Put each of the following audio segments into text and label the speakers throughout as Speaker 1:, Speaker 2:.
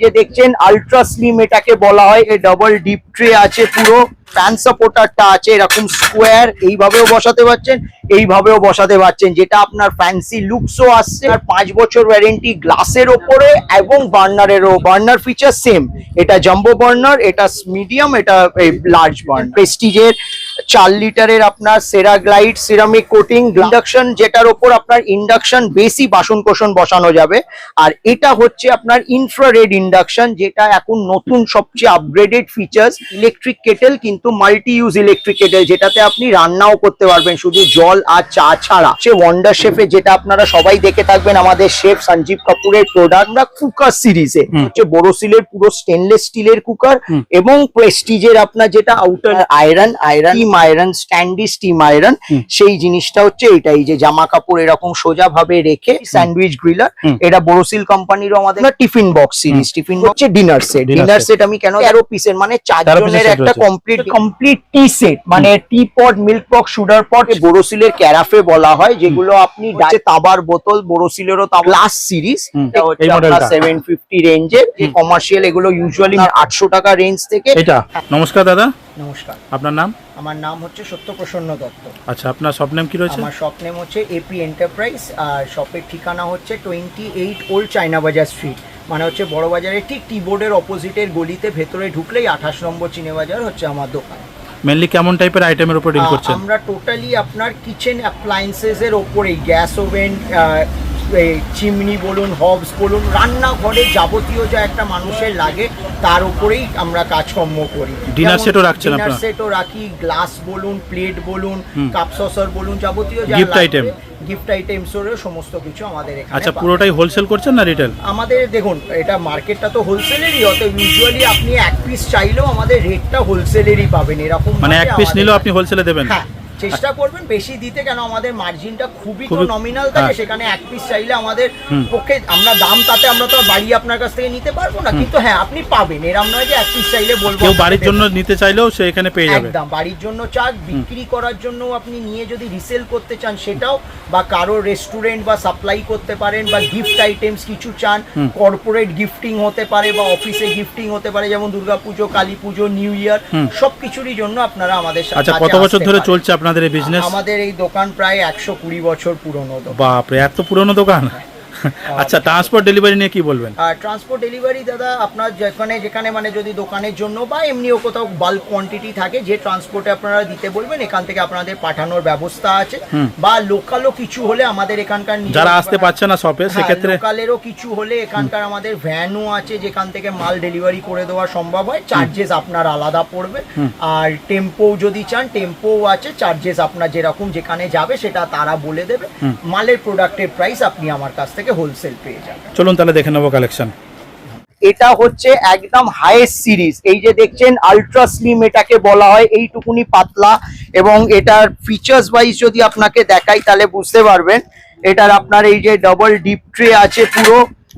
Speaker 1: যে দেখছেন ultra slim এটাকে বলা হয়। এ ডাবল ডিপ ট্রে আছে পুরো। ফ্যান সাপোর্টারটা আছে, এরকম স্কোয়ার এইভাবেও বসাতে পারছেন, এইভাবেও বসাতে পারছেন। যেটা আপনার ফ্যান্সি লুকসও আসছে। আর পাঁচ বছর ওয়ারেন্টি গ্লাসের ওপরে এবং বার্নারেরও বার্নার ফিচার সেম এটা জাম্বো বার্নার এটা মিডিয়াম এটা লার্জ বার্নার প্রেস্টিজের চার লিটারের আপনার সেরাগ্লাইট সিরামিক কোটিং ইন্ডাকশন যেটার ওপর আপনার ইন্ডাকশন বেশি বাসন কোসন বসানো যাবে। আর এটা হচ্ছে আপনার ইনফ্রারেড ইন্ডাকশন যেটা এখন নতুন সবচেয়ে আপগ্রেডেড ফিচার্স ইলেকট্রিক কেটেল কিন্তু মাল্টি ইউজ ইলেকট্রিক কেটেল যেটাতে আপনি রান্নাও করতে পারবেন শুধু জল আর চা ছাড়া। সে ওয়ান্ডার শেফে যেটা আপনারা সবাই দেখে থাকবেন আমাদের শেফ সঞ্জীব কাপুরের প্রোডাক্ট আমরা কুকার সিরিজে হচ্ছে বোরোসিলের পুরো স্টেনলেস স্টিলের কুকার এবং প্রেস্টিজের আপনার যেটা outer iron iron iron standy steam iron সেই জিনিসটা হচ্ছে এটাই যে জামা কাপড় এরকম সোজা ভাবে রেখে স্যান্ডউইচ গ্রিলার। এটা বোরোসিল কোম্পানিরও আমাদের টিফিন বক্স সিরিজ টিফিন হচ্ছে ডিনার সেট ডিনার সেট আমি কেন তেরো পিসের মানে চার
Speaker 2: তেরো piece
Speaker 1: জনের একটা কমপ্লিট কমপ্লিট টি সেট মানে টি পট মিল্ক পট সুগার পট বোরোসিলের ক্যারাফে বলা হয় যেগুলো আপনি তাবার বোতল বোরোসিলেরও গ্লাস সিরিজ হচ্ছে আপনার
Speaker 2: মডেলটা।
Speaker 1: সেভেন ফিফটি রেঞ্জের কমার্শিয়াল এগুলো ইউজুয়ালি আটশো টাকা রেঞ্জ থেকে
Speaker 2: এটা নমস্কার দাদা।
Speaker 1: নমস্কার।
Speaker 2: আপনার নাম?
Speaker 1: আমার নাম হচ্ছে সত্যপ্রসন্ন দত্ত।
Speaker 2: আচ্ছা আপনার সব নেম কি রয়েছে?
Speaker 1: আমার শপ নেম হচ্ছে এপি এন্টারপ্রাইজ আর শপের ঠিকানা হচ্ছে twenty eight old China Bazar street মানে হচ্ছে বড় বাজারের ঠিক টি বোর্ডের অপোজিটের গলিতে ভেতরে ঢুকলেই আঠাশ নম্বর চিনে বাজার হচ্ছে আমার দোকান।
Speaker 2: মেনলি কেমন টাইপের আইটেমের উপর ডিল করছেন?
Speaker 1: আমরা টোটালি আপনার কিচেন অ্যাপ্লায়েন্সেস এর ওপরেই গ্যাস ওভেন চিমনি বলুন হবস বলুন রান্নাঘরে যাবতীয় যা একটা মানুষের লাগে তার উপরেই আমরা কাজকর্ম করি।
Speaker 2: Dinner set ও রাখছেন
Speaker 1: ডিনার? সেটও রাখি গ্লাস বলুন প্লেট বলুন কাপ সসার বলুন যাবতীয় যা
Speaker 2: Gift item?
Speaker 1: গিফট আইটেমস সমস্ত কিছু আমাদের এখানে
Speaker 2: আচ্ছা পুরোটাই হোলসেল করছেন না রিটেল
Speaker 1: আমাদের দেখুন এটা মার্কেটটা তো হোলসেলেরই অত ইউজুয়ালি আপনি এক পিস চাইলেও আমাদের রেটটা হোলসেলেরই পাবেন এরকম
Speaker 2: মানে এক পিস নিলেও আপনি হোলসেলে দেবেন?
Speaker 1: হ্যাঁ চেষ্টা করবেন বেশি দিতে কেন আমাদের মার্জিনটা খুবই তো নমিনাল থাকে
Speaker 2: হ্যাঁ।
Speaker 1: সেখানে এক পিস চাইলে আমাদের পক্ষে আমরা দাম তাতে আমরা তো বাড়ি আপনার কাছ থেকে নিতে পারব না। কিন্তু হ্যাঁ আপনি পাবেন। এরম নয় যে এক পিস চাইলে বলব
Speaker 2: কেউ বাড়ির জন্য নিতে চাইলেও সে এখানে পেয়ে যাবে।
Speaker 1: একদম বাড়ির জন্য চান বিক্রি করার জন্য আপনি নিয়ে যদি রিসেল করতে চান সেটাও বা কারও রেস্টুরেন্ট বা সাপ্লাই করতে পারেন বা গিফট আইটেমস কিছু চান কর্পোরেট গিফটিং হতে পারে বা অফিসে গিফটিং হতে পারে যেমন দুর্গাপুজো কালী পুজো নিউ ইয়ার। সব কিছুরই জন্য আপনারা আমাদের সাথে
Speaker 2: আচ্ছা কত বছর ধরে চলছে আপনাদের এই বিজনেস
Speaker 1: আমাদের এই দোকান প্রায় একশো কুড়ি বছর পুরনো
Speaker 2: বাপরে এত পুরনো দোকান? আচ্ছা ট্রান্সপোর্ট ডেলিভারি নিয়ে কি বলবেন?
Speaker 1: আর ট্রান্সপোর্ট ডেলিভারি দাদা আপনার যেখানে যেখানে মানে যদি দোকানের জন্য বা এমনিও কোথাও বাল্ক কোয়ান্টিটি থাকে যে ট্রান্সপোর্টে আপনারা দিতে বলবেন এখান থেকে আপনাদের পাঠানোর ব্যবস্থা আছে। বা লোকালও কিছু হলে আমাদের এখানকার
Speaker 2: যারা আসতে পারছে না শপে
Speaker 1: হ্যাঁ,
Speaker 2: সেক্ষেত্রে
Speaker 1: লোকালেরও কিছু হলে এখানকার আমাদের ভ্যানও আছে যেখান থেকে মাল ডেলিভারি করে দেওয়া সম্ভব হয়। চার্জেস আপনার আলাদা পড়বে। আর টেম্পো যদি চান টেম্পোও আছে চার্জেস আপনার যেরকম যেখানে যাবে সেটা তারা বলে দেবে। মালের প্রোডাক্টের প্রাইস আপনি আমার কাছ থেকে হোলসেল পেয়ে যাবেন
Speaker 2: চলুন তাহলে দেখে নেব কালেকশন
Speaker 1: এটা হচ্ছে একদম হাইয়েস্ট সিরিজ এই যে দেখছেন আলট্রা স্লিম এটাকে বলা হয় এইটুকুনি পাতলা এবং এটার ফিচার্স ওয়াইজ যদি আপনাকে দেখাই তাহলে বুঝতে পারবেন। এটার আপনার এই যে ডাবল ডিপ ট্রে আছে পুরো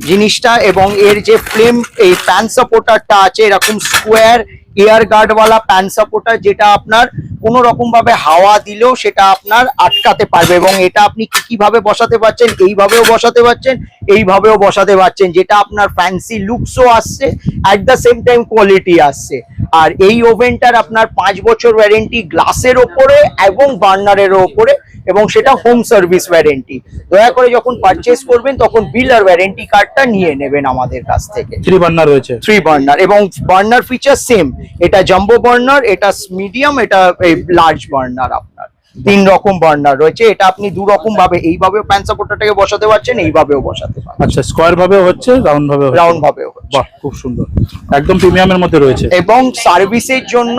Speaker 1: জিনিসটা এবং এর যে ফ্লেম এই প্যান সাপোর্টারটা আছে এরকম স্কোয়ার এয়ার গার্ডওয়ালা প্যান সাপোর্টার যেটা আপনার কোনো রকম ভাবে হাওয়া দিলেও সেটা আপনার আটকাতে পারবে এবং এটা আপনি কি কীভাবে বসাতে পারছেন, এইভাবেও বসাতে পারছেন, এইভাবেও বসাতে পারছেন, যেটা আপনার ফ্যান্সি লুকসও আসছে at the same time quality আসছে। আর এই ওভেনটার আপনার পাঁচ বছর ওয়ারেন্টি গ্লাসের ওপরে এবং বার্নারের ওপরে এবং সেটা হোম সার্ভিস ওয়ারেন্টি দয়া করে যখন পারচেস করবেন তখন বিল আর ওয়ারেন্টি কার্ডটা নিয়ে নেবেন আমাদের কাছ থেকে।
Speaker 2: থ্রি বার্নার রয়েছে।
Speaker 1: থ্রি বার্নার এবং বার্নার ফিচার সেম এটা জাম্বো বার্নার এটা মিডিয়াম এটা লার্জ বার্নার আপনার তিন রকম বার্নার রয়েছে। এটা আপনি দু রকম ভাবে এইভাবেও প্যান সাপোর্টারটাকে বসাতে পারছেন এইভাবেও বসাতে পারবেন
Speaker 2: আচ্ছা স্কোয়ার ভাবে হচ্ছে রাউন্ড ভাবে
Speaker 1: রাউন্ড ভাবেও
Speaker 2: বাহ খুব সুন্দর। একদম প্রিমিয়ামের মধ্যে রয়েছে।
Speaker 1: এবং সার্ভিসের জন্য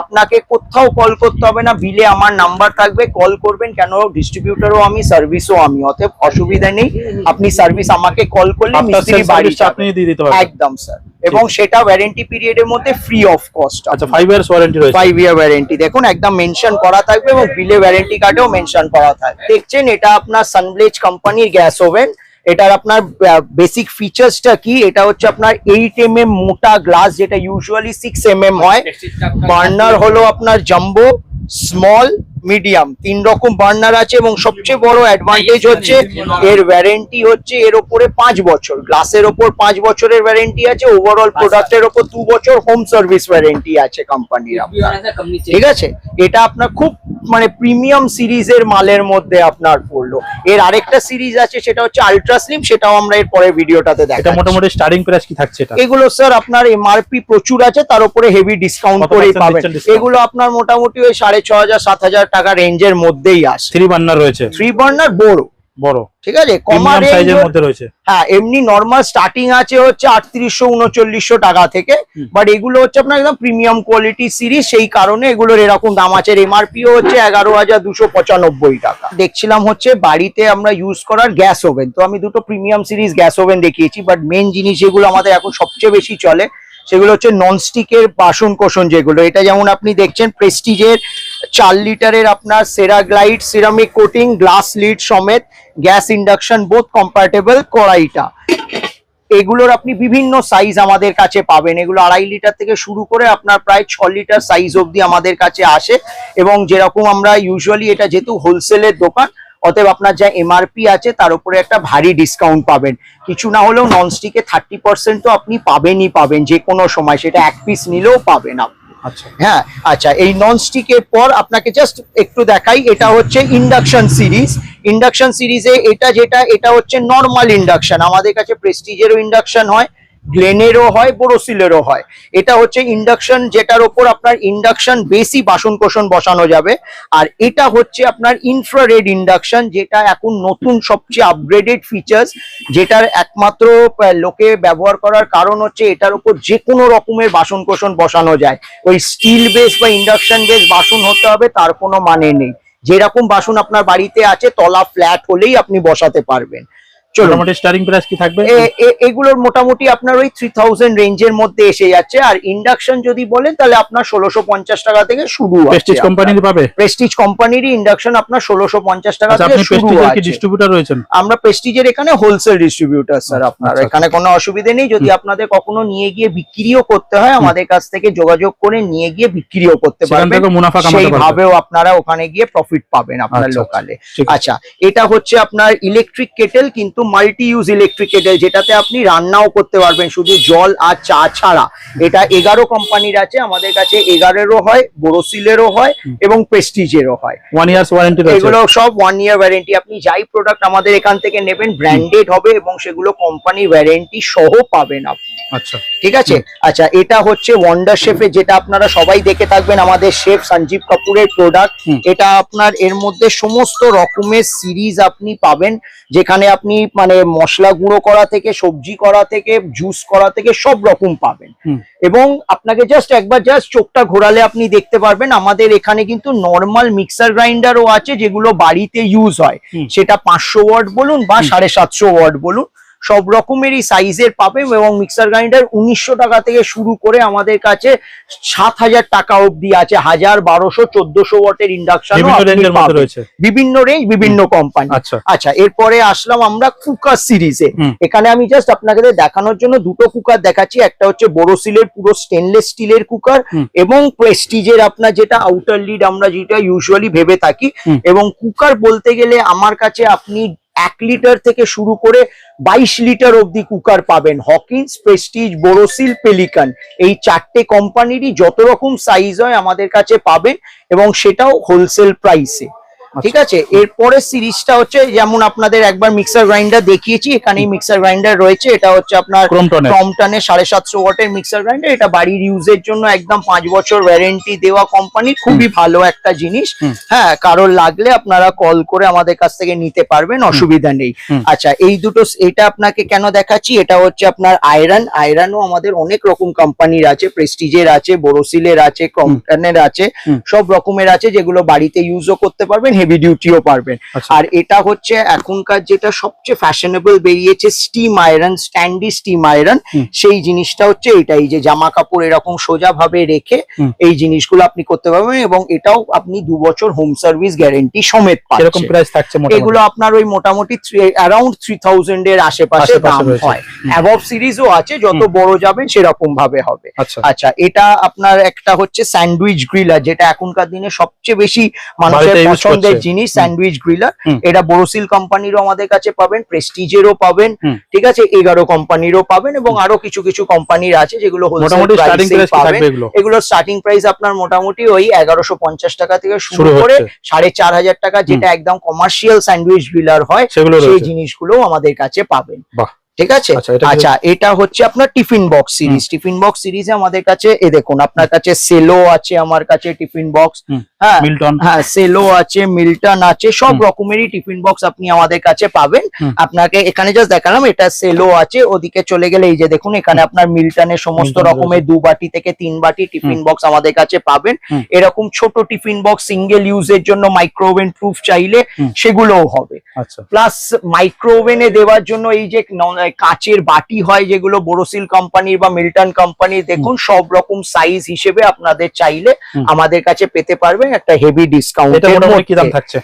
Speaker 1: আপনাকে কোথাও কল করতে হবে না বিলে আমার নাম্বার থাকবে কল করবেন কেন ডিস্ট্রিবিউটরও আমি সার্ভিসও আমি। অতএব অসুবিধা নেই আপনি সার্ভিস আমাকে কল করলে মিস্ত্রি বাড়ি
Speaker 2: আপনি দিয়ে দিতে পারবেন।
Speaker 1: একদম স্যার এবং সেটা ওয়ারেন্টি পিরিয়ডের মধ্যে ফ্রি অফ কস্ট
Speaker 2: আচ্ছা ফাইভ ইয়ার্স ওয়ারেন্টি রয়েছে।
Speaker 1: ফাইভ ইয়ার ওয়ারেন্টি দেখুন একদম মেনশন করা থাকবে এবং বিলে ওয়ারেন্টি কার্ডেও মেনশন করা থাকবে। দেখছেন এটা আপনার সানব্লেজ কোম্পানির গ্যাস ওভেন এটার আপনার বেসিক ফিচার্সটা কি? এটা হচ্ছে আপনার এইট এম এম মোটা গ্লাস যেটা ইউজুয়ালি সিক্স এম এম হয়। বার্নার হলো আপনার জাম্বো স্মল মিডিয়াম তিন রকম বার্নার আছে এবং সবচেয়ে বড় অ্যাডভান্টেজ হচ্ছে এর ওয়ারেন্টি হচ্ছে এর ওপরে পাঁচ বছর। গ্লাসের ওপর পাঁচ বছরের ওয়ারেন্টি আছে ওভারঅল প্রোডাক্টের ওপর দু বছর হোম সার্ভিস ওয়ারেন্টি আছে কোম্পানির ঠিক আছে? এটা আপনার খুব মানে প্রিমিয়াম সিরিজের মালের মধ্যে আপনার পড়ল। এর আরেকটা সিরিজ আছে সেটা হচ্ছে আলট্রা স্লিম সেটাও আমরা এর পরের ভিডিওটাতে
Speaker 2: এটা মোটামুটি স্টার্টিং প্রাইস কি থাকছে এটা?
Speaker 1: এগুলো স্যার আপনার এমআরপি প্রচুর আছে তার উপরে হেভি ডিসকাউন্ট করেই পাবেন। এগুলো আপনার মোটামুটি ওই সাড়ে ছ হাজার সাত হাজার টাকা রেঞ্জের মধ্যেই আসে।
Speaker 2: থ্রি বার্নার রয়েছে।
Speaker 1: থ্রি বার্নার বড়।
Speaker 2: বড়।
Speaker 1: ঠিক আছে? কমা
Speaker 2: সাইজের মধ্যে রয়েছে।
Speaker 1: হ্যাঁ এমনি নর্মাল স্টার্টিং আছে হচ্ছে আটত্রিশশো উনচল্লিশশো টাকা থেকে। বাট এগুলো হচ্ছে আপনার একদম প্রিমিয়াম কোয়ালিটি সিরিজ সেই কারণে এগুলোর এরকম দাম আছে। এমআরপিও হচ্ছে এগারো হাজার দুশো পঁচানব্বই টাকা। দেখছিলাম হচ্ছে বাড়িতে আমরা ইউজ করার গ্যাস ওভেন তো আমি দুটো প্রিমিয়াম সিরিজ গ্যাস ওভেন দেখিয়েছি বাট মেন জিনিস যেগুলো আমাদের এখন সবচেয়ে বেশি চলে সেগুলো হচ্ছে ননস্টিকের বাসন কোসন যেগুলো। এটা যেমন আপনি দেখছেন প্রেস্টিজের চার লিটারের আপনার Ceraglide ceramic coating, glass lid সমেত গ্যাস ইন্ডাকশন বোথ কম্প্যাটেবল কড়াইটা। এগুলোর আপনি বিভিন্ন সাইজ আমাদের কাছে পাবেন। এগুলো আড়াই লিটার থেকে শুরু করে আপনার প্রায় ছ লিটার সাইজ অবধি আমাদের কাছে আসে। এবং যেরকম আমরা ইউজুয়ালি এটা যেহেতু হোলসেলের দোকান, অতএব আপনার যা এমআরপি আছে তার উপরে একটা ভারী ডিসকাউন্ট পাবেন। কিছু না হলেও ননস্টিকে থার্টি পার্সেন্ট তো আপনি পাবেনই পাবেন যে কোনো সময়। সেটা এক পিস নিলেও পাবেন আপনি। হ্যাঁ আচ্ছা এই নন স্টিকের পর আপনাকে জাস্ট একটু দেখাই, এটা হচ্ছে ইন্ডাকশন সিরিজ ইন্ডাকশন সিরিজে এটা যেটা, এটা হচ্ছে নর্মাল ইন্ডাকশন আমাদের কাছে প্রেস্টিজেরও ইন্ডাকশন হয়। গ্লেনেরও হয়, বোরোসিলেরও হয়। এটা হচ্ছে ইন্ডাকশন যেটার ওপর আপনার ইন্ডাকশন বেশি বাসন কোসন বসানো যাবে। আর এটা হচ্ছে আপনার ইনফ্রারেড ইন্ডাকশন যেটা এখন নতুন সবচেয়ে আপগ্রেডেড ফিচার্স যেটার একমাত্র লোকে ব্যবহার করার কারণ হচ্ছে এটার উপর যে কোনো রকমের বাসন কোসন বসানো যায়। ওই স্টিল বেস বা ইন্ডাকশন বেস বাসন হতে হবে, তার কোনো মানে নেই। যেরকম বাসন আপনার বাড়িতে আছে, তলা ফ্ল্যাট হলেই আপনি বসাতে পারবেন।
Speaker 2: মোটামুটি স্টার্টিং প্রাইস কি থাকবে?
Speaker 1: এ- এ- এগুলোর মোটামুটি আপনার ওই থ্রি থাউজেন্ড রেঞ্জের মধ্যে এসে যাচ্ছে। আর ইন্ডাকশন যদি বলেন তাহলে আপনার ষোলোশো পঞ্চাশ টাকা থেকে শুরু
Speaker 2: প্রেস্টিজ কোম্পানির পাবে?
Speaker 1: প্রেস্টিজ কোম্পানিরই ইন্ডাকশন আপনার ষোলোশো পঞ্চাশ টাকা
Speaker 2: আচ্ছা
Speaker 1: থেকে
Speaker 2: আপনি
Speaker 1: শুরু
Speaker 2: প্রেস্টিজের কি ডিস্ট্রিবিউটর রয়েছেন?
Speaker 1: আমরা প্রেস্টিজের এখানে হোলসেল ডিস্ট্রিবিউটার স্যার আপনার।
Speaker 2: আচ্ছা,
Speaker 1: এখানে কোনো অসুবিধা নেই। যদি আপনাদের কখনো নিয়ে গিয়ে বিক্রিও করতে হয় আমাদের কাছ থেকে যোগাযোগ করে নিয়ে গিয়ে বিক্রিও করতে পারবেন।
Speaker 2: মুনাফা কামাতে
Speaker 1: সেইভাবেও আপনারা ওখানে গিয়ে প্রফিট পাবেন আপনার
Speaker 2: আচ্ছা,
Speaker 1: লোকালে আচ্ছা এটা হচ্ছে আপনার ইলেকট্রিক কেটেল কিন্তু মাল্টি ইউজ ইলেকট্রিক কেটেল যেটাতে আপনি রান্নাও করতে পারবেন শুধু জল আর চা ছাড়া। এটা এগারো কোম্পানির আছে আমাদের কাছে এগারোরও হয় বোরোসিলেরও হয় এবং প্রেস্টিজেরও হয়।
Speaker 2: ওয়ান ইয়ার্স ওয়ারেন্টি
Speaker 1: এগুলো সব ওয়ান ইয়ার ওয়ারেন্টি আপনি যাই প্রোডাক্ট আমাদের এখান থেকে নেবেন ব্র্যান্ডেড হবে এবং সেগুলো কোম্পানি ওয়ারেন্টি সহ পাবেন আপনি।
Speaker 2: আচ্ছা।
Speaker 1: ঠিক আছে? আচ্ছা এটা হচ্ছে ওয়ান্ডার শেফে যেটা আপনারা সবাই দেখে থাকবেন আমাদের শেফ সঞ্জীব কাপুরের প্রোডাক্ট এটা আপনার এর মধ্যে সমস্ত রকমের সিরিজ আপনি পাবেন যেখানে আপনি মানে মশলা গুঁড়ো করা থেকে সবজি করা থেকে জুস করা থেকে সব রকম পাবেন। এবং আপনাকে জাস্ট একবার জাস্ট চোখটা ঘোরালে আপনি দেখতে পারবেন আমাদের এখানে কিন্তু নর্মাল মিক্সার গ্রাইন্ডারও আছে যেগুলো বাড়িতে ইউজ হয়। সেটা পাঁচশো ওয়াট বলুন বা সাড়ে সাতশো ওয়াট বলুন। সব রকমেরই সাইজের পাবেন এবং মিক্সার গ্রাইন্ডার উনিশশো টাকা থেকে শুরু করে আমাদের কাছে সাত হাজার টাকা অবধি আছে। হাজার বারোশো চোদ্দশো ওয়াটের ইন্ডাকশন
Speaker 2: বিভিন্ন
Speaker 1: রেঞ্জ বিভিন্ন কোম্পানি
Speaker 2: আচ্ছা।
Speaker 1: আচ্ছা এরপরে আসলাম আমরা কুকার সিরিজে এখানে আমি জাস্ট আপনাকে দেখানোর জন্য দুটো কুকার দেখাচ্ছি। একটা হচ্ছে বোরোসিলের পুরো স্টেনলেস স্টিলের কুকার এবং প্রেস্টিজের আপনার যেটা আউটার লিড আমরা যেটা ইউজুয়ালি ভেবে থাকি। এবং কুকার বলতে গেলে আমার কাছে আপনি এক লিটার থেকে শুরু করে বাইশ লিটার অবধি কুকার পাবেন। হকিন্স প্রেস্টিজ বোরোসিল পেলিকান এই চারটে কোম্পানিরই যত রকম সাইজ হয় আমাদের কাছে পাবেন এবং সেটাও হোলসেল প্রাইসে ঠিক আছে? এরপরে সিরিজটা হচ্ছে যেমন আপনাদের একবার মিক্সার গ্রাইন্ডার দেখিয়েছি এখানেই মিক্সার গ্রাইন্ডার রয়েছে। এটা হচ্ছে আপনার
Speaker 2: ক্রমটনের।
Speaker 1: সাড়ে সাতশো ওয়াটের মিক্সার গ্রাইন্ডার। এটা বাড়ির ইউজের জন্য একদম পাঁচ বছর ওয়ারেন্টি দেওয়া কোম্পানি খুবই ভালো একটা জিনিস। হ্যাঁ কারোর লাগলে আপনারা কল করে আমাদের কাছ থেকে নিতে পারবেন অসুবিধা নেই। আচ্ছা এই দুটো এটা আপনাকে কেন দেখাচ্ছি? এটা হচ্ছে আপনার আয়রন আয়রনও আমাদের অনেক রকম কোম্পানির আছে প্রেস্টিজের আছে বোরোসিলের আছে ক্রমটনের আছে সব রকমের আছে যেগুলো বাড়িতে ইউজও করতে পারবেন। হেভি ডিউটিও পারবেন।
Speaker 2: আচ্ছা।
Speaker 1: আর এটা হচ্ছে এখনকার যেটা সবচেয়ে ফ্যাশনেবল বেরিয়েছে steam iron standy steam iron সেই জিনিসটা হচ্ছে এটাই যে জামা কাপড় এরকম সোজা ভাবে রেখে এই জিনিসগুলো আপনি করতে পারবেন এবং এটাও আপনি দু বছর হোম সার্ভিস গ্যারেন্টি সমেত
Speaker 2: কীরকম প্রাইস থাকছে
Speaker 1: এগুলো আপনার ওই মোটামুটি অ্যারাউন্ড থ্রি থাউজেন্ড এর আশেপাশে দাম। হয়। অ্যাবভ সিরিজও আছে যত বড় যাবেন সেরকম ভাবে হবে।
Speaker 2: আচ্ছা।
Speaker 1: আচ্ছা এটা আপনার একটা হচ্ছে স্যান্ডউইচ গ্রিলার যেটা এখনকার দিনে সবচেয়ে বেশি মানুষের
Speaker 2: use
Speaker 1: পছন্দের জিনিস স্যান্ডউইচ গ্রিলার। এটা বোরোসিল কোম্পানিরও আমাদের কাছে পাবেন প্রেস্টিজেরও পাবেন ঠিক আছে? এগারো কোম্পানিরও পাবেন এবং আরও কিছু কিছু কোম্পানির আছে যেগুলো পাবেন।
Speaker 2: এগুলো?
Speaker 1: স্টার্টিং প্রাইস আপনার মোটামুটি ওই এগারোশো পঞ্চাশ টাকা থেকে শুরু করে সাড়ে চার হাজার টাকা যেটা একদম কমার্শিয়াল স্যান্ডউইচ গ্রিলার হয় সেই জিনিসগুলো আমাদের কাছে পাবেন। ঠিক আছে?
Speaker 2: আচ্ছা, এটা
Speaker 1: আচ্ছা এটা হচ্ছে আপনার tiffin box series tiffin box সিরিজে আমাদের কাছে এ দেখুন আপনার কাছে সেলো আছে আমার কাছে টিফিন বক্স
Speaker 2: মিল্টন
Speaker 1: হ্যাঁ সেলো আছে মিল্টন আছে সব। রকমেরই টিফিন বক্স আপনি আমাদের কাছে পাবেন। আপনাকে এখানে জাস্ট দেখালাম এটা সেলো আছে ওদিকে চলে গেলে এই যে দেখুন এখানে আপনার মিল্টনের সমস্ত রকমের দু বাটি থেকে তিন বাটি টিফিন বক্স আমাদের কাছে পাবেন। এরকম ছোট টিফিন বক্স সিঙ্গেল ইউজের জন্য মাইক্রোওভেন প্রুফ চাইলে সেগুলোও হবে।
Speaker 2: আচ্ছা।
Speaker 1: প্লাস মাইক্রোওভেনে দেওয়ার জন্য এই যে কাচের বাটি হয় যেগুলো বোরোসিল কোম্পানির বা মিল্টন কোম্পানির দেখুন সব রকম সাইজ হিসেবে আপনাদের চাইলে আমাদের কাছে পেতে পারবেন। একটা হেভি
Speaker 2: এটা
Speaker 1: ডিসকাউন্ট
Speaker 2: মোটামুটি কি দাম থাকছে?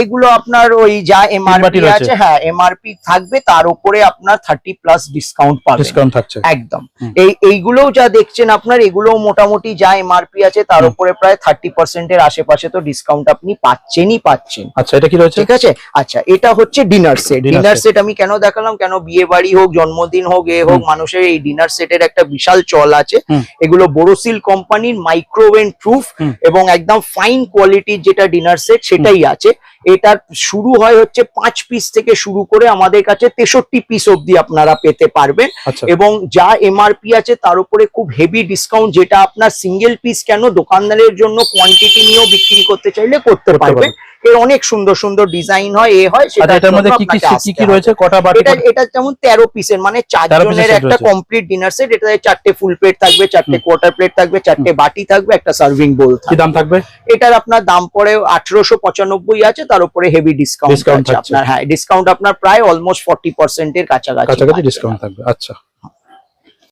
Speaker 1: এগুলো আপনার ওই যা এমআরপি আছে হ্যাঁ এমআরপি থাকবে তার উপরে আপনার থার্টি প্লাস ডিসকাউন্ট পাবেন।
Speaker 2: ডিসকাউন্ট থাকছে।
Speaker 1: একদম। এই এইগুলোও যা দেখছেন আপনার এগুলোও মোটামুটি যা এমআরপি আছে তার উপরে প্রায় থার্টি পার্সেন্টের আশেপাশে তো ডিসকাউন্ট আপনি পাচ্ছেনই পাচ্ছেন।
Speaker 2: আচ্ছা এটা কি রয়েছে?
Speaker 1: ঠিক আছে? আচ্ছা এটা হচ্ছে ডিনার সেট ডিনার সেট আমি কেন দেখালাম? কেন বিয়ে বাড়ি হোক জন্মদিন হোক এ হোক মানুষের এই ডিনার সেটের একটা বিশাল চল আছে। এগুলো বোরোসিল কোম্পানির মাইক্রোওয়েভ প্রুফ এবং একদম ফাইন কোয়ালিটির যেটা ডিনার সেট সেটাই আছে। এটার শুরু হয় হচ্ছে পাঁচ পিস থেকে শুরু করে আমাদের কাছে তেষট্টি পিস অব্দি আপনারা পেতে পারবেন।
Speaker 2: আচ্ছা।
Speaker 1: এবং যা এমআরপি আছে তার উপরে খুব হেভি ডিসকাউন্ট যেটা আপনার সিঙ্গেল পিস কেন দোকানদারের জন্য কোয়ান্টিটি নিয়েও বিক্রি করতে চাইলে করতে
Speaker 2: করতে
Speaker 1: পারবেন। এর অনেক সুন্দর সুন্দর ডিজাইন হয় এ হয়
Speaker 2: আচ্ছা এটার মধ্যে কি কি কি
Speaker 1: আসতে
Speaker 2: কি
Speaker 1: হবে।
Speaker 2: রয়েছে কটা বাটি
Speaker 1: এটা এটা যেমন তেরো পিসের মানে চারজনের একটা কমপ্লিট ডিনার সেট এটাতে চারটে ফুল প্লেট থাকবে চারটে। কোয়ার্টার প্লেট থাকবে চারটে বাটি থাকবে একটা সার্ভিং বোল
Speaker 2: কি দাম থাকবে।
Speaker 1: এটার আপনার দাম পড়ে আঠারোশো পঁচানব্বই আছে তার উপরে হেভি ডিসকাউন্ট আছে আপনার হ্যাঁ ডিসকাউন্ট আপনার প্রায় অলমোস্ট ফর্টি পার্সেন্টের কাছাকাছি
Speaker 2: কাছাকাছি ডিসকাউন্ট থাকবে আচ্ছা।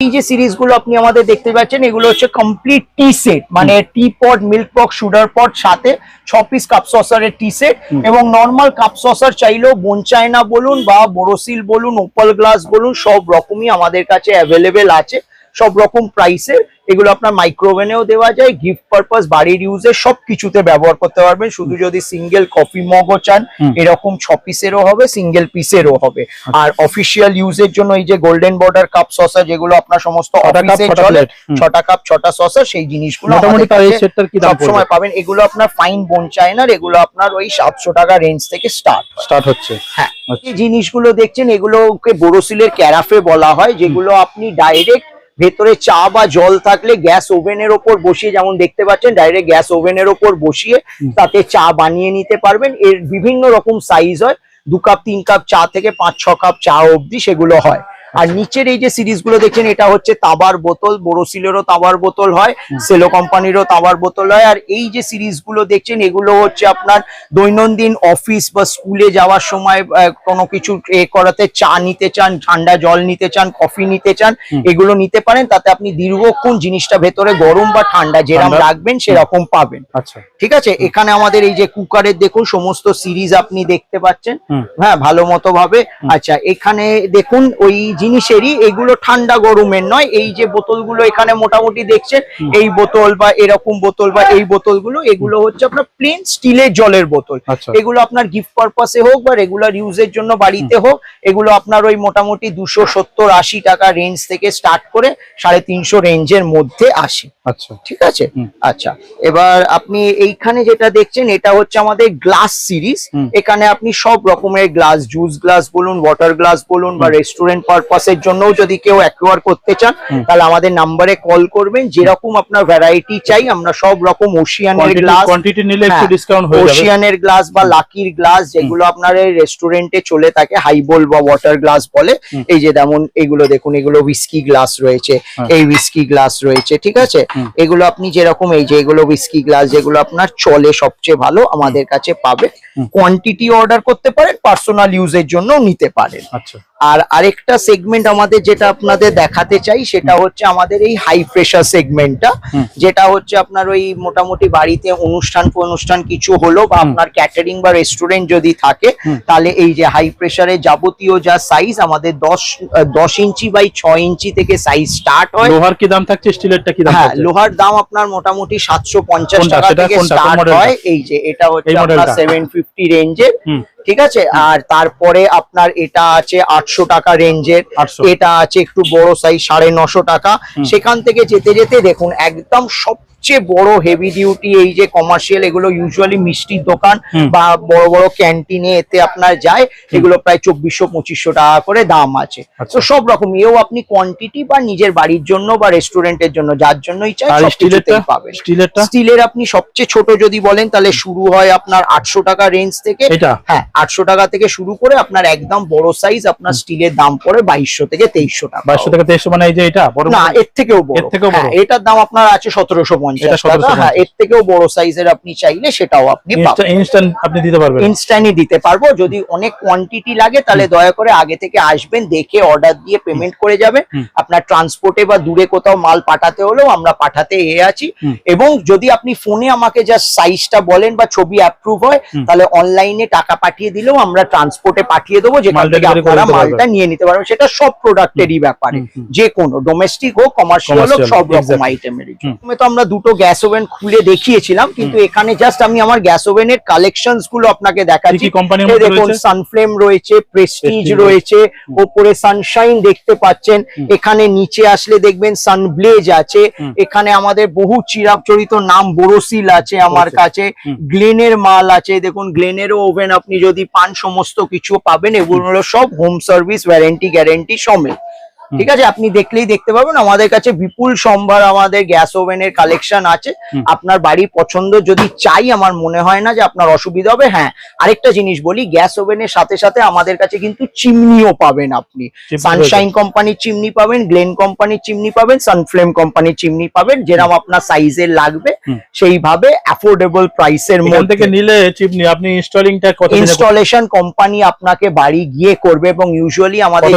Speaker 1: এই যে সিরিজগুলো আপনি আমাদের দেখতে পাচ্ছেন এগুলো হচ্ছে কমপ্লিট টি সেট মানে টি পট মিল্ক পক সুডার পট সাথে ছ পিস কাপ সসারের টি সেট এবং নর্মাল কাপ সসার চাইলেও বোন চায়না বলুন বা বোরোসিল বলুন ওপাল গ্লাস বলুন সব রকমই আমাদের কাছে অ্যাভেলেবেল আছে। সব রকম প্রাইসের এগুলো আপনার মাইক্রোওভেনেও দেওয়া যায় গিফট পারপাস বাড়ির ইউজে সব কিছুতে ব্যবহার করতে পারবেন। শুধু যদি সিঙ্গেল কফি মগও চান এরকম ছ পিসেরও হবে সিঙ্গেল পিসেরও হবে। আর অফিসিয়াল ইউজের জন্য এই যে গোল্ডেন বর্ডার কাপ সসা যেগুলো আপনার সমস্ত
Speaker 2: ছটা কাপ
Speaker 1: অফিসে
Speaker 2: ছটা
Speaker 1: চলে ছটা কাপ ছটা সসা সেই জিনিসগুলো সবসময় পাবেন। এগুলো আপনার ফাইন বোন চায়নার এগুলো আপনার ওই সাতশো টাকা রেঞ্জ থেকে স্টার্ট
Speaker 2: স্টার্ট হচ্ছে।
Speaker 1: হ্যাঁ
Speaker 2: আচ্ছা।
Speaker 1: এই জিনিসগুলো দেখছেন এগুলোকে বোরোসিলের ক্যারাফে বলা হয় যেগুলো আপনি ডাইরেক্ট ভেতরে চা বা জল থাকলে গ্যাস ওভেনের ওপর বসিয়ে যেমন দেখতে পাচ্ছেন ডাইরেক্ট গ্যাস ওভেনের ওপর বসিয়ে তাতে চা বানিয়ে নিতে পারবেন। এর বিভিন্ন রকম সাইজ হয়। দু কাপ তিন কাপ চা থেকে পাঁচ ছ কাপ চা অবধি সেগুলো হয়। আর নিচের এই যে সিরিজগুলো দেখছেন এটা হচ্ছে তাবার বোতল বোরোসিলেরও তাবার বোতল হয় সেলো কোম্পানিরও তাবার বোতল হয়। আর এই যে সিরিজগুলো দেখছেন এগুলো হচ্ছে আপনার দৈনন্দিন অফিস বা স্কুলে যাওয়ার সময় কোনো কিছু এ করাতে চা নিতে চান ঠান্ডা জল নিতে চান কফি নিতে চান এগুলো নিতে পারেন। তাতে আপনি দীর্ঘক্ষণ জিনিসটা ভেতরে গরম বা ঠান্ডা যেরকম। রাখবেন সেরকম পাবেন।
Speaker 2: আচ্ছা।
Speaker 1: ঠিক আছে? এখানে আমাদের এই যে কুকারের দেখুন সমস্ত সিরিজ আপনি দেখতে পাচ্ছেন। হ্যাঁ ভালো মতো ভাবে আচ্ছা এখানে দেখুন ওই জিনিসেরই এগুলো ঠান্ডা গরমের নয়। এই যে বোতলগুলো এখানে মোটামুটি দেখছেন এই বোতল বা এরকম বোতল বা এই বোতলগুলো এগুলো হচ্ছে আপনার প্লেন স্টিলের জলের বোতল।
Speaker 2: আচ্ছা।
Speaker 1: এগুলো আপনার গিফট পারপাসে হোক বা রেগুলার ইউজের জন্য বাড়িতে হোক এগুলো আপনার ওই মোটামুটি দুশো সত্তর আশি টাকা রেঞ্জ থেকে স্টার্ট করে সাড়ে তিনশো রেঞ্জের মধ্যে আসে।
Speaker 2: আচ্ছা।
Speaker 1: ঠিক আছে? আচ্ছা। এবার আপনি এইখানে যেটা দেখছেন এটা হচ্ছে আমাদের গ্লাস সিরিজ এখানে আপনি সব রকমের গ্লাস জুস গ্লাস বলুন ওয়াটার গ্লাস বলুন বা রেস্টুরেন্ট পারপাস পারপাসের জন্য যদি কেউ অ্যাকোয়ার করতে চান তাহলে আমাদের নাম্বারে কল করবেন। যেরকম আপনার ভ্যারাইটি চাই আমরা সব রকম ওশিয়ানের গ্লাস
Speaker 2: কোয়ান্টিটি নিলে একটু
Speaker 1: হ্যাঁ,
Speaker 2: ডিসকাউন্ট হয়ে যাবে।
Speaker 1: ওশিয়ানের গ্লাস বা লাকির গ্লাস যেগুলো আপনার রেস্টুরেন্টে চলে থাকে হাইবোল বা ওয়াটার গ্লাস বলে। এই যে যেমন এগুলো দেখুন এগুলো উইস্কি গ্লাস রয়েছে
Speaker 2: হ্যাঁ।
Speaker 1: এই উইস্কি গ্লাস রয়েছে ঠিক আছে? এগুলো আপনি যেরকম এই যে এগুলো উইস্কি গ্লাস যেগুলো আপনার চলে সবচেয়ে ভালো আমাদের কাছে পাবে কোয়ান্টিটি অর্ডার করতে পারেন পার্সোনাল ইউজের জন্য নিতে পারেন।
Speaker 2: আচ্ছা।
Speaker 1: আর আরেকটা সেগমেন্ট আমাদের যেটা আপনাদের দেখাতে চাই সেটা হচ্ছে আমাদের এই হাই প্রেশার সেগমেন্টটা। যেটা হচ্ছে আপনার ওই মোটামুটি বাড়িতে অনুষ্ঠান অনুষ্ঠান কিছু হলো বা আপনার ক্যাটারিং বা রেস্টুরেন্ট যদি থাকে তাহলে এই যে হাই প্রেশারে যাবতীয় যা সাইজ আমাদের দশ দশ ইঞ্চি বাই ছয় ইঞ্চি থেকে সাইজ স্টার্ট হয়।
Speaker 2: লোহার কি দাম থাকছে? স্টিলেরটা কি দাম
Speaker 1: হ্যাঁ লোহার দাম আপনার মোটামুটি সাতশো পঞ্চাশ টাকা থেকে স্টার্ট হয়। এই যে এটা হচ্ছে আপনার সেভেন ফিফটি রেঞ্জের ঠিক আছে? আর তারপরে আপনার এটা আছে আটশো টাকা রেঞ্জের। এটা আছে একটু বড় সাইজ সাড়ে নশো টাকা। সেখান থেকে যেতে যেতে দেখুন একদম সবচেয়ে বড় হেভি ডিউটি এই যে কমার্শিয়াল এগুলো ইউজুয়ালি মিষ্টির দোকান বা বড় বড় ক্যান্টিনে এতে আপনার যায় এগুলো প্রায় চব্বিশশো পঁচিশশো টাকা করে দাম আছে।
Speaker 2: আচ্ছা।
Speaker 1: তো সব রকম এও আপনি কোয়ান্টিটি বা নিজের বাড়ির জন্য বা রেস্টুরেন্টের জন্য যার জন্যই চাই
Speaker 2: আর
Speaker 1: সব
Speaker 2: স্টিলেরটা?
Speaker 1: পাবেন। স্টিলের আপনি সবচেয়ে ছোট যদি বলেন তাহলে শুরু হয় আপনার আটশো টাকা রেঞ্জ থেকে।
Speaker 2: এটা?
Speaker 1: হ্যাঁ আটশো টাকা থেকে শুরু করে আপনার একদম বড় সাইজ আপনার স্টিলের দাম পড়ে বাইশশো থেকে তেইশশো টাকা
Speaker 2: বাইশশো থেকে তেইশশো মানে এই যে এটা?
Speaker 1: না এর থেকেও বড়? হ্যাঁ, এটার দাম আপনার আছে সতেরোশো
Speaker 2: এটা
Speaker 1: পঞ্চাশ।
Speaker 2: 1750
Speaker 1: টাকা হ্যাঁ এর থেকেও বড় সাইজের আপনি চাইলে সেটাও আপনি
Speaker 2: ইনস্ট্যান্ট আপনি দিতে পারবেন।
Speaker 1: ইনস্ট্যান্টই দিতে পারব। যদি অনেক কোয়ান্টিটি লাগে তাহলে দয়া করে আগে থেকে আসবেন দেখে অর্ডার দিয়ে পেমেন্ট করে যাবেন। আপনার ট্রান্সপোর্টে বা দূরে কোথাও মাল পাঠাতে হলেও আমরা পাঠাতে এ আছি। এবং যদি আপনি ফোনে আমাকে জাস্ট সাইজটা বলেন বা ছবি অ্যাপ্রুভ হয় তাহলে অনলাইনে টাকা পাঠিয়ে দিলেও আমরা ট্রান্সপোর্টে পাঠিয়ে দেবো যেখান থেকে আপনারা মালটা নিয়ে নিতে পারবেন। সেটা সব প্রোডাক্টেরই ব্যাপারে। যে কোনো ডোমেস্টিক হোক কমার্শিয়াল হোক সব রকম
Speaker 2: হুম।
Speaker 1: তো আমরা দুটো গ্যাস ওভেন খুলে দেখিয়েছিলাম কিন্তু এখানে জাস্ট আমি আমার গ্যাস ওভেনের কালেকশনগুলো আপনাকে দেখাচ্ছি। দেখুন সানফ্লেম রয়েছে প্রেস্টিজ রয়েছে। ওপরে সানশাইন দেখতে পাচ্ছেন এখানে নিচে আসলে দেখবেন সানব্লেজ আছে এখানে আমাদের বহু চিরাচরিত নাম বোরোসিল আছে আমার কাছে গ্লেনের মাল আছে দেখুন গ্লেনেরও ওভেন আপনি যদি পান সমস্ত কিছু পাবেন এগুলো হলো সব হোম সার্ভিস ওয়ারেন্টি গ্যারেন্টি সমেত। ঠিক আছে? আপনি দেখলেই দেখতে পাবেন আমাদের কাছে বিপুল সম্ভার আমাদের গ্যাস ওভেনের কালেকশন আছে। আপনার বাড়ির পছন্দ যদি চাই আমার মনে হয় না যে আপনার অসুবিধা হবে। হ্যাঁ আরেকটা জিনিস বলি গ্যাস ওভেনের সাথে সাথে আমাদের কাছে কিন্তু চিমনিও পাবেন আপনি। সানশাইন কোম্পানির চিমনি পাবেন গ্লেন কোম্পানির চিমনি পাবেন সানফ্লেম কোম্পানির চিমনি পাবেন যেরকম আপনার সাইজের লাগবে। সেইভাবে অ্যাফোর্ডেবল প্রাইসের মধ্যে।
Speaker 2: থেকে নিলে চিমনি আপনি ইনস্টলিংটা কত
Speaker 1: ইনস্টলেশন কোম্পানি আপনাকে বাড়ি গিয়ে করবে এবং ইউজুয়ালি আমাদের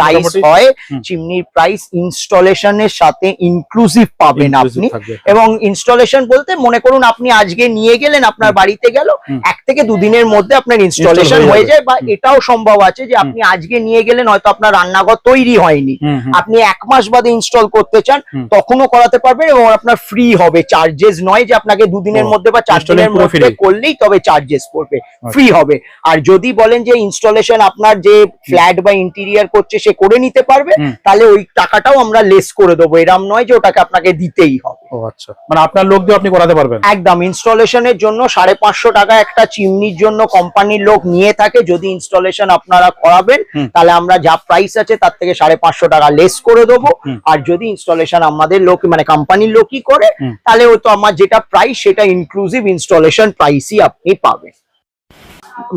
Speaker 1: প্রাইস
Speaker 2: মোটামুটি?
Speaker 1: হয় চিমনির প্রাইস ইনস্টলেশনের সাথে ইনক্লুসিভ পাবেন আপনি। এবং ইনস্টলেশন বলতে মনে করুন আপনি আজকে নিয়ে গেলেন আপনার বাড়িতে গেল এক থেকে দুদিনের মধ্যে আপনার ইনস্টলেশন
Speaker 2: হয়ে
Speaker 1: হয়ে যায় বা এটাও সম্ভব আছে যে আপনি আজকে নিয়ে গেলেন হয়তো আপনার রান্নাঘর তৈরি হয়নি। আপনি এক মাস বাদে ইনস্টল করতে চান তখনও করাতে পারবেন এবং আপনার ফ্রি হবে। চার্জেস নয় যে আপনাকে দুদিনের মধ্যে বা চার দিনের মধ্যে। করলেই তবে চার্জেস পড়বে। ফ্রি হবে। আর যদি বলেন যে ইনস্টলেশন আপনার যে ফ্ল্যাট বা ইন্টেরিয়ার করছে সে করে নিতে পারবে তাহলে ওই টাকাটাও আমরা লেস করে দেবো। এরম নয় যে ওটাকে আপনাকে দিতেই হবে।
Speaker 2: ও আচ্ছা। মানে আপনার লোক দিয়ে আপনি করাতে পারবেন?
Speaker 1: একদম। ইনস্টলেশনের জন্য সাড়ে পাঁচশো টাকা একটা চিমনির জন্য কোম্পানির লোক নিয়ে থাকে। যদি ইনস্টলেশন আপনারা করাবেন তাহলে আমরা যা প্রাইস আছে তার থেকে সাড়ে পাঁচশো টাকা লেস করে দেবো। আর যদি ইনস্টলেশন আমাদের লোক মানে কোম্পানির লোকই করে তাহলে ওই তো আমার যেটা প্রাইস সেটা ইনক্লুসিভ ইনস্টলেশন প্রাইসই আপনি পাবেন।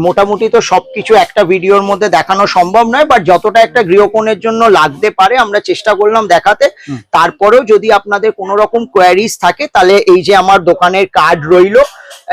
Speaker 1: মোটামুটি তো সবকিছু একটা ভিডিওর মধ্যে দেখানো সম্ভব নয় বাট যতটা একটা গৃহকোণের জন্য লাগতে পারে আমরা চেষ্টা করলাম দেখাতে। তারপরেও যদি আপনাদের কোনো রকম কোয়ারিজ থাকে তাহলে এই যে আমার দোকানের কার্ড রইল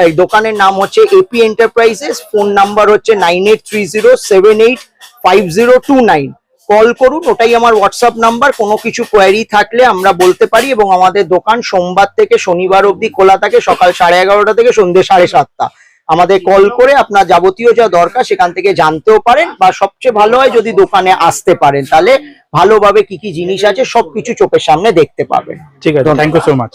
Speaker 1: এই দোকানের নাম হচ্ছে A P enterprises phone number হচ্ছে nine eight three zero seven eight five zero two nine call করুন ওটাই আমার হোয়াটসঅ্যাপ নাম্বার কোনো কিছু কোয়ারি থাকলে আমরা বলতে পারি এবং আমাদের দোকান সোমবার থেকে শনিবার অবধি খোলা থাকে সকাল সাড়ে এগারোটা থেকে সন্ধ্যে সাড়ে সাতটা। আমাদের কল করে আপনার যাবতীয় যা দরকার সেখান থেকে জানতেও পারেন বা সবচেয়ে ভালো হয় যদি দোকানে আসতে পারেন তাহলে ভালোভাবে কি কি জিনিস আছে সবকিছু চোখের সামনে দেখতে পাবেন।
Speaker 2: ঠিক আছে থ্যাংক ইউ সো মাচ